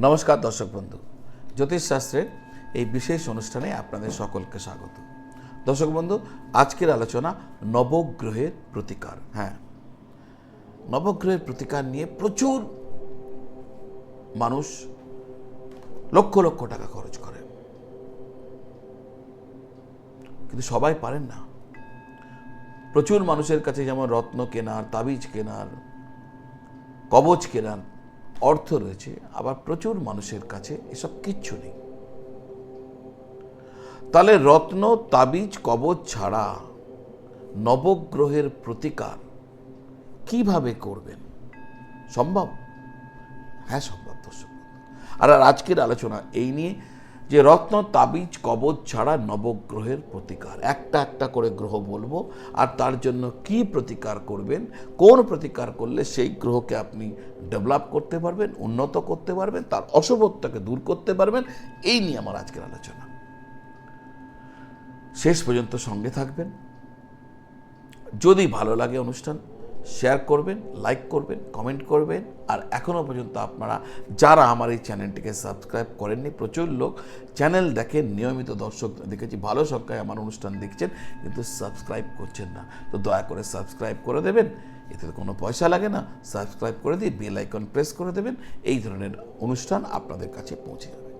নমস্কার দর্শক বন্ধু। জ্যোতিষশাস্ত্রের এই বিশেষ অনুষ্ঠানে আপনাদের সকলকে স্বাগত। দর্শক বন্ধু, আজকের আলোচনা নবগ্রহের প্রতিকার। হ্যাঁ নবগ্রহের প্রতিকার নিয়ে প্রচুর মানুষ লক্ষ লক্ষ টাকা খরচ করে। কিন্তু সবাই পারেন না। প্রচুর মানুষের কাছে যেমন রত্ন কেনার, তাবিজ কেনার, কবচ কেনার অর্থ রয়েছে, আবার প্রচুর মানুষের কাছে এসব কিচ্ছু নেই। তাহলে রত্ন, তাবিজ, কবচ ছাড়া নবগ্রহের প্রতিকার কীভাবে করবেন? সম্ভব? হ্যাঁ সম্ভব দর্শক আর আর আজকের আলোচনা এই নিয়ে। যে রত্ন, তাবিজ, কবচ ছাড়া নবগ্রহের প্রতিকার। একটা একটা করে গ্রহ বলব, আর তার জন্য কি প্রতিকার করবেন, কোন প্রতিকার করলে সেই গ্রহকে আপনি ডেভেলপ করতে পারবেন, উন্নত করতে পারবেন, তার অশুভত্বকে দূর করতে পারবেন, এই নিয়ে আমার আজকের আলোচনা। শেষ পর্যন্ত সঙ্গে থাকবেন। যদি ভালো লাগে অনুষ্ঠান শেয়ার করবেন লাইক করবেন কমেন্ট করবেন। আর এখনও পর্যন্ত আপনারা যারা আমার এই চ্যানেলটিকে সাবস্ক্রাইব করেননি, প্রচুর লোক চ্যানেল দেখেন নিয়মিত দর্শক দেখেছি, ভালো সংখ্যায় আমার অনুষ্ঠান দেখছেন, কিন্তু সাবস্ক্রাইব করছেন না। তো দয়া করে সাবস্ক্রাইব করে দেবেন, এতে কোনো পয়সা লাগে না। সাবস্ক্রাইব করে দিয়ে বেল আইকন প্রেস করে দেবেন, এই ধরনের অনুষ্ঠান আপনাদের কাছে পৌঁছে যাবে।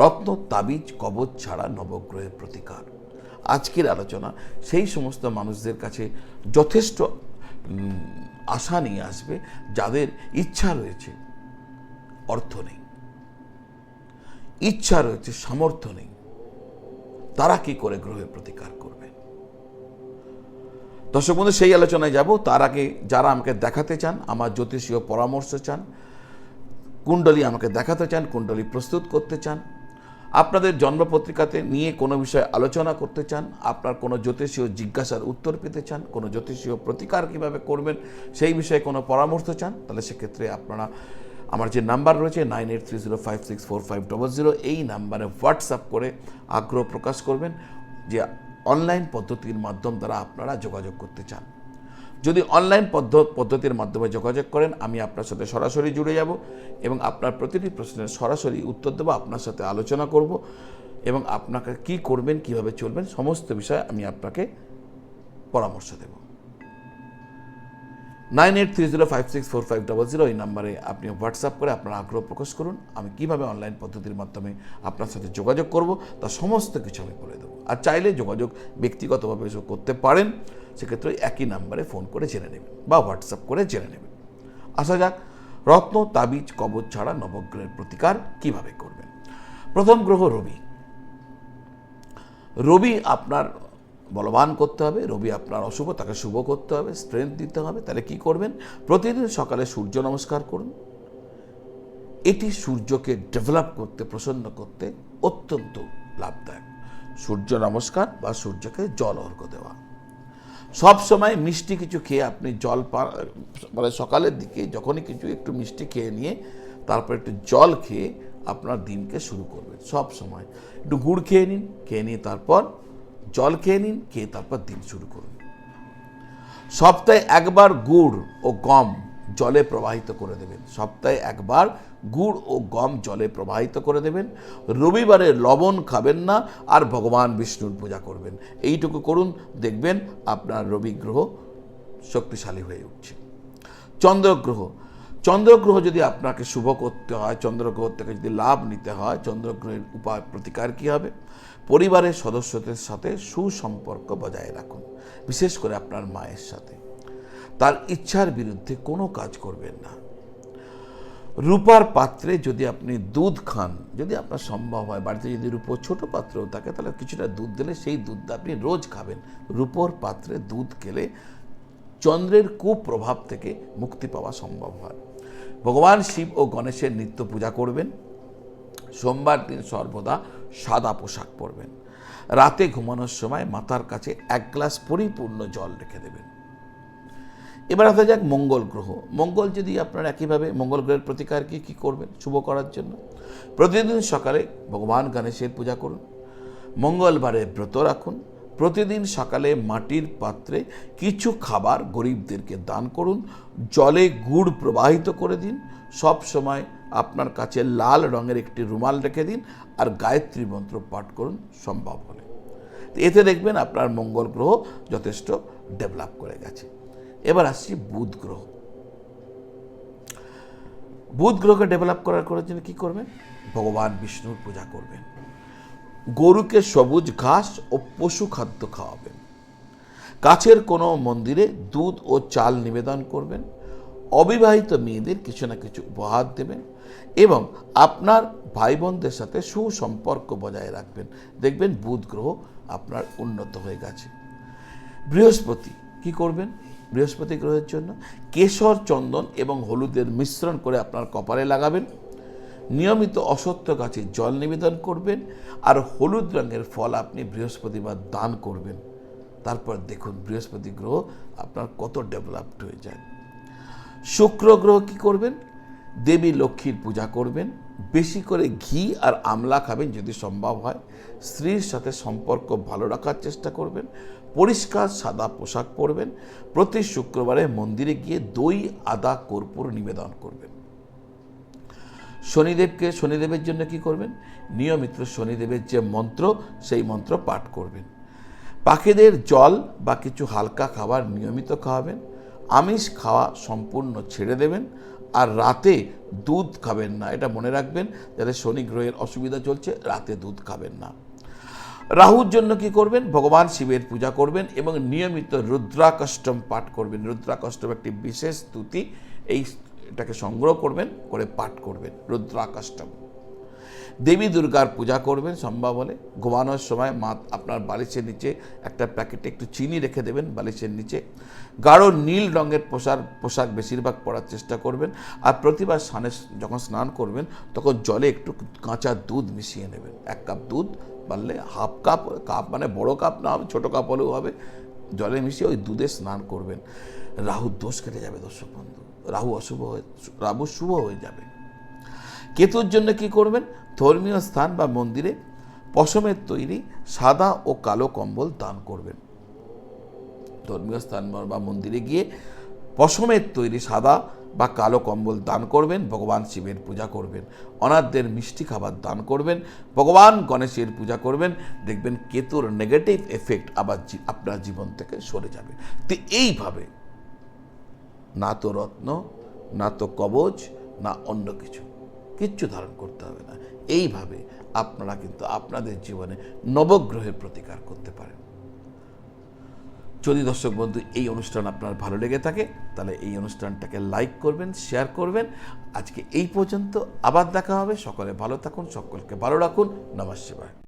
রত্ন, তাবিজ, কবচ ছাড়া নবগ্রহের প্রতিকার। আজকের আলোচনা, সেই সমস্ত মানুষদের কাছে যথেষ্ট আশা নিয়ে আসবে যাদের ইচ্ছা রয়েছে অর্থ নেই। ইচ্ছা রয়েছে, সামর্থ্য নেই। তারা কি করে গ্রহে প্রতিকার করবে? দর্শক বন্ধু, সেই আলোচনায় যাব। তার আগে যারা আমাকে দেখাতে চান, আমার জ্যোতিষীয় পরামর্শ চান, কুণ্ডলী আমাকে দেখাতে চান, কুণ্ডলী প্রস্তুত করতে চান আপনাদের জন্মপত্রিকাতে নিয়ে কোনো বিষয়ে আলোচনা করতে চান, আপনার কোনো জ্যোতিষীয় জিজ্ঞাসার উত্তর পেতে চান, কোনো জ্যোতিষীয় প্রতিকার কীভাবে করবেন সেই বিষয়ে কোনো পরামর্শ চান, তাহলে সেক্ষেত্রে আপনারা আমার যে নাম্বার রয়েছে nine eight three zero five six four five double zero এই নাম্বারে হোয়াটসঅ্যাপ করে আগ্রহ প্রকাশ করবেন যে অনলাইন পদ্ধতির মাধ্যম দ্বারা আপনারা যোগাযোগ করতে চান। যদি অনলাইন পদ্ধ- পদ্ধতির মাধ্যমে যোগাযোগ করেন, আমি আপনার সাথে সরাসরি জুড়ে যাব এবং আপনার প্রতিটি প্রশ্নের সরাসরি উত্তর দেবো, আপনার সাথে আলোচনা করব এবং আপনাকে কি করবেন, কীভাবে চলবেন, সমস্ত বিষয়ে আমি আপনাকে পরামর্শ দেব। Nine eight three zero five six four five double zero এই নাম্বারে আপনি হোয়াটসঅ্যাপ করে আপনার আগ্রহ প্রকাশ করুন। আমি কীভাবে অনলাইন পদ্ধতির মাধ্যমে আপনার সাথে যোগাযোগ করব তার সমস্ত কিছু আমি বলে দেবো। আর চাইলে যোগাযোগ ব্যক্তিগতভাবে করতে পারেন, সেক্ষেত্রে একই নাম্বারে ফোন করে জেনে নেবেন বা হোয়াটসঅ্যাপ করে জেনে নেবেন। আসা যাক, রত্ন, তাবিজ, কবচ ছাড়া নবগ্রহের প্রতিকার কীভাবে করবেন? প্রথম গ্রহ রবি। রবি আপনার বলবান করতে হবে, রবি আপনার অশুভ, তাকে শুভ করতে হবে স্ট্রেংথ দিতে হবে। তাহলে কি করবেন? প্রতিদিন সকালে সূর্য নমস্কার করুন। এটি সূর্যকে ডেভেলপ করতে, প্রসন্ন করতে অত্যন্ত লাভদায়ক। সূর্য নমস্কার বা সূর্যকে জল অর্ঘ দেওয়া। সব সময় মিষ্টি কিছু খেয়ে আপনি জল মানে সকালের দিকে যখনই কিছু একটু মিষ্টি খেয়ে নিয়ে তারপর একটু জল খেয়ে আপনার দিনকে শুরু করবেন। সব সময় একটু গুড় খেয়ে নিন, খেয়ে নিয়ে তারপর জল খেয়ে নিন, খেয়ে তারপর দিন শুরু করুন। সপ্তাহে একবার গুড় ও গম জলে প্রবাহিত করে দেবেন। সপ্তাহে একবার গুড় ও গম জলে প্রবাহিত করে দেবেন। রবিবারে লবণ খাবেন না আর ভগবান বিষ্ণুর পূজা করবেন। এইটুকু করুন, দেখবেন আপনার রবি গ্রহ শক্তিশালী হয়ে উঠছে। চন্দ্রগ্রহ চন্দ্রগ্রহ যদি আপনাকে শুভ করতে হয়, চন্দ্রগ্রহ থেকে যদি লাভ নিতে হয়, চন্দ্রগ্রহের উপায় প্রতিকার কী হবে? পরিবারের সদস্যদের সাথে সুসম্পর্ক বজায় রাখুন, বিশেষ করে আপনার মায়ের সাথে। তার ইচ্ছার বিরুদ্ধে কোনো কাজ করবেন না। রূপার পাত্রে যদি আপনি দুধ খান, যদি আপনার সম্ভব হয়, বাড়িতে যদি রূপোর ছোট পাত্রও থাকে, তাহলে কিছুটা দুধ দিলে সেই দুধ আপনি রোজ খাবেন। রূপোর পাত্রে দুধ খেলে চন্দ্রের কুপ্রভাব থেকে মুক্তি পাওয়া সম্ভব হয়। ভগবান শিব ও গণেশের নিত্য পূজা করবেন। সোমবার দিন সর্বদা সাদা পোশাক পরবেন। রাতে ঘুমানোর সময় মাথার কাছে এক গ্লাস পরিপূর্ণ জল রেখে দেবেন। এবার আসা যাক মঙ্গল গ্রহ। মঙ্গল যদি আপনার একইভাবে মঙ্গল গ্রহের প্রতিকার কি, কী করবেন শুভ করার জন্য? প্রতিদিন সকালে ভগবান গণেশের পূজা করুন। মঙ্গলবারে ব্রত রাখুন। প্রতিদিন সকালে মাটির পাত্রে কিছু খাবার গরিবদেরকে দান করুন, জলে গুড় প্রবাহিত করে দিন, সব সময় আপনার কাছে লাল রঙের একটি রুমাল রেখে দিন আর গায়ত্রী মন্ত্র পাঠ করুন সম্ভব হলে। এতে দেখবেন আপনার মঙ্গল গ্রহ যথেষ্ট ডেভেলপ করে গেছে। এবার আসছি বুধ গ্রহ। বুধ গ্রহকে ডেভেলপ করার করার জন্য কী করবেন? ভগবান বিষ্ণুর পূজা করবেন। গরুকে সবুজ ঘাস ও পশু খাদ্য খাওয়াবেন। কাছের কোনো মন্দিরে দুধ ও চাল নিবেদন করবেন। অবিবাহিত মেয়েদের কিছু না কিছু উপহার দেবেন এবং আপনার ভাই বোনদের সাথে সুসম্পর্ক বজায় রাখবেন। দেখবেন বুধ গ্রহ আপনার উন্নত হয়ে গেছে। বৃহস্পতি কি করবেন? বৃহস্পতি গ্রহের জন্য কেশর চন্দন এবং হলুদের মিশ্রণ করে আপনার কপালে লাগাবেন। নিয়মিত অসত্য গাছে জল নিবেদন করবেন আর হলুদ রঙের ফল আপনি বৃহস্পতিবার দান করবেন। তারপর দেখুন বৃহস্পতি গ্রহ আপনার কত ডেভেলপড হয়ে যায়। শুক্র গ্রহ কি করবেন? দেবী লক্ষ্মীর পূজা করবেন, বেশি করে ঘি আর আমলা খাবেন যদি সম্ভব হয়। স্ত্রীর সাথে সম্পর্ক ভালো রাখার চেষ্টা করবেন, পরিষ্কার সাদা পোশাক পরবেন, প্রতি শুক্রবারে মন্দিরে গিয়ে দই, আদা, কর্পূর নিবেদন করবেন। শনিদেবকে শনিদেবের জন্য কি করবেন? নিয়মিত শনিদেবের যে মন্ত্র, সেই মন্ত্র পাঠ করবেন। পাখিদের জল বা কিছু হালকা খাবার নিয়মিত খাওয়াবেন। আমিষ খাওয়া সম্পূর্ণ ছেড়ে দেবেন। আর রাতে দুধ খাবেন না। এটা মনে রাখবেন, যাতে শনি গ্রহের অসুবিধা চলছে, রাতে দুধ খাবেন না। রাহুর জন্য কি করবেন? ভগবান শিবের পূজা করবেন এবং নিয়মিত রুদ্রাকষ্টম পাঠ করবেন। রুদ্রাকষ্টম একটি বিশেষ স্তুতি। এই এটাকে সংগ্রহ করবেন, করে পাঠ করবেন, রুদ্রাকষ্টম। দেবী দুর্গার পূজা করবেন সম্ভব হলে ঘুমানোর সময় মা আপনার বালিশের নিচে একটা প্যাকেটে একটু চিনি রেখে দেবেন বালিশের নিচে। গাঢ় নীল রঙের পোশাক পোশাক বেশিরভাগ পরার চেষ্টা করবেন। আর প্রতিবার স্নানে যখন স্নান করবেন, তখন জলে একটু কাঁচা দুধ মিশিয়ে নেবেন। এক কাপ দুধ পারলে হাফ কাপ কাপ মানে বড় কাপ না হবে, ছোটো কাপ হলেও হবে। জলে মিশিয়ে ওই দুধে স্নান করবেন। রাহুর দোষ কেটে যাবে দর্শক বন্ধু। রাহু অশুভ হয়ে, রাহু শুভ হয়ে যাবে। কেতুর জন্য কি করবেন? ধর্মীয় স্থান বা মন্দিরে পশমের তৈরি সাদা ও কালো কম্বল দান করবেন। ধর্মীয় স্থান বা মন্দিরে গিয়ে পশমের তৈরি সাদা বা কালো কম্বল দান করবেন, ভগবান শিবের পূজা করবেন অনাথদের মিষ্টি খাবার দান করবেন, ভগবান গণেশের পূজা করবেন, দেখবেন কেতুর নেগেটিভ এফেক্ট আবার আপনার জীবন থেকে সরে যাবে। তো এইভাবে না তো রত্ন, না তো কবচ, না অন্য কিছু, কিচ্ছু ধারণ করতে হবে না। এইভাবে আপনারা কিন্তু আপনাদের জীবনে নবগ্রহের প্রতিকার করতে পারেন। যদি দর্শক বন্ধু এই অনুষ্ঠান আপনার ভালো লেগে থাকে, তাহলে এই অনুষ্ঠানটাকে লাইক করবেন শেয়ার করবেন। আজকে এই পর্যন্ত আবার দেখা হবে। সকলে ভালো থাকুন, সকলকে ভালো রাখুন। নমস্কার।